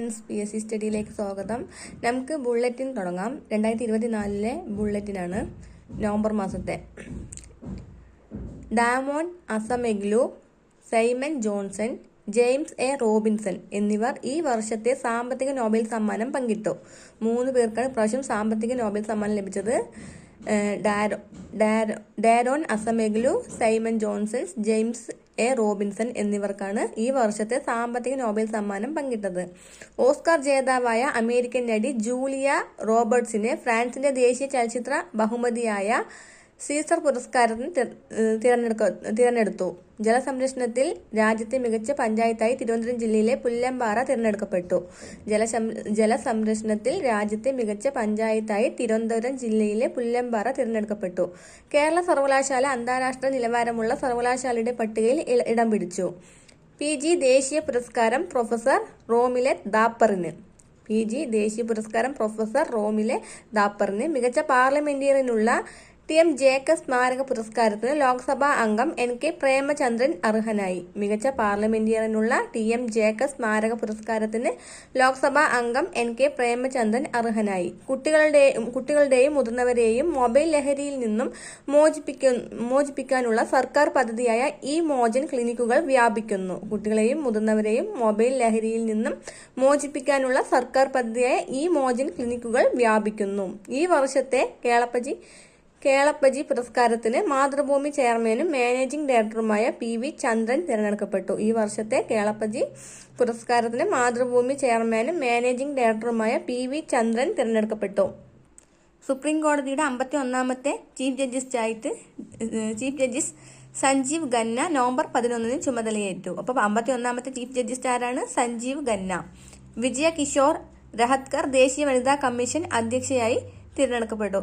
Friends P S C സ്റ്റഡിയിലേക്ക് സ്വാഗതം. നമുക്ക് ബുള്ളറ്റിൻ തുടങ്ങാം. രണ്ടായിരത്തി ഇരുപത്തിനാലിലെ ബുള്ളറ്റിനാണ് നവംബർ മാസത്തെ. Damon Acemoglu Simon Johnson James A Robinson എന്നിവർ ഈ വർഷത്തെ സാമ്പത്തിക നോബൽ സമ്മാനം പങ്കിട്ടു. മൂന്ന് പേർക്കാണ് ഇപ്രാവശ്യം സാമ്പത്തിക നോബൽ സമ്മാനം ലഭിച്ചത്. Daron Daron Daron Acemoglu Simon Johnson James A Robinson എന്നിവർക്കാണ് ഈ വർഷത്തെ സാമ്പത്തിക നോബൽ സമ്മാനം പങ്കിട്ടത്. ഓസ്കാർ ജേതാവായ അമേരിക്കൻ നടി ജൂലിയ റോബർട്സിനെ ഫ്രാൻസിന്റെ ദേശീയ ചലച്ചിത്ര ബഹുമതിയായ സീസർ പുരസ്കാരത്തിന് തിര- തിരഞ്ഞെടുക്ക തിരഞ്ഞെടുത്തു. ജലസംരക്ഷണത്തിൽ രാജ്യത്തെ മികച്ച പഞ്ചായത്തായി തിരുവനന്തപുരം ജില്ലയിലെ പുല്ലമ്പാറ തിരഞ്ഞെടുക്കപ്പെട്ടു. ജലസം ജലസംരക്ഷണത്തിൽ രാജ്യത്തെ മികച്ച പഞ്ചായത്തായി തിരുവനന്തപുരം ജില്ലയിലെ പുല്ലമ്പാറ തിരഞ്ഞെടുക്കപ്പെട്ടു. കേരള സർവകലാശാല അന്താരാഷ്ട്ര നിലവാരമുള്ള സർവകലാശാലയുടെ പട്ടികയിൽ ഇടം പിടിച്ചു. പി ജി ദേശീയ പുരസ്കാരം പ്രൊഫസർ റോമിലെ ദാപ്പറിന്. പി ജി ദേശീയ പുരസ്കാരം പ്രൊഫസർ റോമിലെ ദാപ്പറിന്. മികച്ച പാർലമെന്റേറിയനുള്ള ടി എം ജേക്കബ് സ്മാരക പുരസ്കാരത്തിന് ലോക്സഭാ അംഗം എൻ കെ പ്രേമചന്ദ്രൻ അർഹനായി. മികച്ച പാർലമെന്റേറിയനുള്ള ടി എം ജേക്കബ് സ്മാരക പുരസ്കാരത്തിന് ലോക്സഭാ അംഗം എൻ കെ പ്രേമചന്ദ്രൻ അർഹനായി. കുട്ടികളുടെയും കുട്ടികളുടെയും മുതിർന്നവരെയും മൊബൈൽ ലഹരിയിൽ നിന്നും മോചിപ്പിക്ക മോചിപ്പിക്കാനുള്ള സർക്കാർ പദ്ധതിയായ ഇ മോചൻ ക്ലിനിക്കുകൾ വ്യാപിക്കുന്നു. കുട്ടികളെയും മുതിർന്നവരെയും മൊബൈൽ ലഹരിയിൽ നിന്നും മോചിപ്പിക്കാനുള്ള സർക്കാർ പദ്ധതിയായ ഇ മോചൻ ക്ലിനിക്കുകൾ വ്യാപിക്കുന്നു. ഈ വർഷത്തെ കേളപ്പജി കേളപ്പജി പുരസ്കാരത്തിന് മാതൃഭൂമി ചെയർമാനും മാനേജിംഗ് ഡയറക്ടറുമായ പി വി ചന്ദ്രൻ തിരഞ്ഞെടുക്കപ്പെട്ടു. ഈ വർഷത്തെ കേളപ്പജി പുരസ്കാരത്തിന് മാതൃഭൂമി ചെയർമാനും മാനേജിംഗ് ഡയറക്ടറുമായ പി വി ചന്ദ്രൻ തിരഞ്ഞെടുക്കപ്പെട്ടു. സുപ്രീം കോടതിയുടെ അമ്പത്തി ഒന്നാമത്തെ chief ജഡ്ജിസ്റ്റായിട്ട് chief justice Sanjiv Khanna November പതിനൊന്നിന് ചുമതലയേറ്റു. അപ്പോൾ അമ്പത്തി ഒന്നാമത്തെ ചീഫ് ജഡ്ജിസ്റ്റ് ആരാണ് സഞ്ജീവ് ഖന്ന. വിജയ കിഷോർ രഹത്കർ ദേശീയ വനിതാ കമ്മീഷൻ അധ്യക്ഷയായി തിരഞ്ഞെടുക്കപ്പെട്ടു.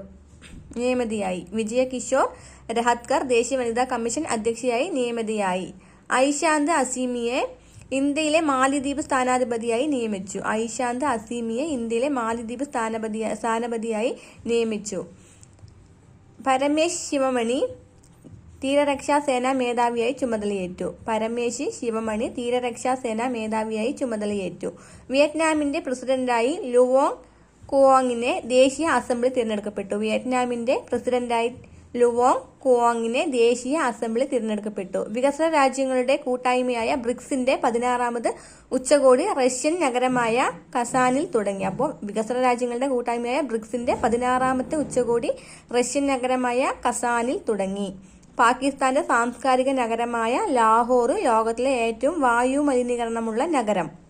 നിയമിതയായി. വിജയ കിഷോർ രഹത്കർ ദേശീയ വനിതാ കമ്മീഷൻ അധ്യക്ഷയായി നിയമിതയായി. ഐശാന്ത് അസീമിയെ ഇന്ത്യയിലെ മാലിദ്വീപ് സ്ഥാനാധിപതിയായി നിയമിച്ചു. ഐശാന്ത് അസീമിയെ ഇന്ത്യയിലെ മാലിദ്വീപ് സ്ഥാനപതി സ്ഥാനപതിയായി നിയമിച്ചു. പരമേശ് ശിവമണി തീരരക്ഷാ സേനാ മേധാവിയായി ചുമതലയേറ്റു. പരമേശ് ശിവമണി തീരരക്ഷാ സേനാ മേധാവിയായി ചുമതലയേറ്റു. വിയറ്റ്നാമിന്റെ പ്രസിഡന്റായി ലുവോങ് കുവോങ്ങിനെ ദേശീയ അസംബ്ലി തിരഞ്ഞെടുക്കപ്പെട്ടു. വിയറ്റ്നാമിന്റെ പ്രസിഡന്റായി ലുവോങ് കുവോങ്ങിനെ ദേശീയ അസംബ്ലി തിരഞ്ഞെടുക്കപ്പെട്ടു. വികസന രാജ്യങ്ങളുടെ കൂട്ടായ്മയായ ബ്രിക്സിന്റെ പതിനാറാമത് ഉച്ചകോടി റഷ്യൻ നഗരമായ കസാനിൽ തുടങ്ങി. അപ്പോൾ വികസന രാജ്യങ്ങളുടെ കൂട്ടായ്മയായ ബ്രിക്സിന്റെ പതിനാറാമത്തെ ഉച്ചകോടി റഷ്യൻ നഗരമായ കസാനിൽ തുടങ്ങി. പാകിസ്ഥാന്റെ സാംസ്കാരിക നഗരമായ ലാഹോർ ലോകത്തിലെ ഏറ്റവും വായു മലിനീകരണമുള്ള നഗരം.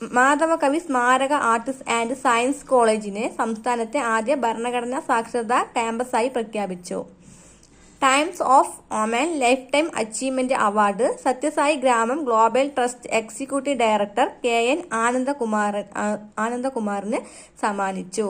മാധവകവി സ്മാരക ആർട്സ് ആൻഡ് സയൻസ് കോളേജിനെ സംസ്ഥാനത്തെ ആദ്യ ഭരണഘടനാ സാക്ഷരതാ ക്യാമ്പസായി പ്രഖ്യാപിച്ചു. Times of Oman lifetime achievement award Sathyasai ഗ്രാമം Global Trust executive director K N Anandakumar ആനന്ദകുമാറിന് സമ്മാനിച്ചു.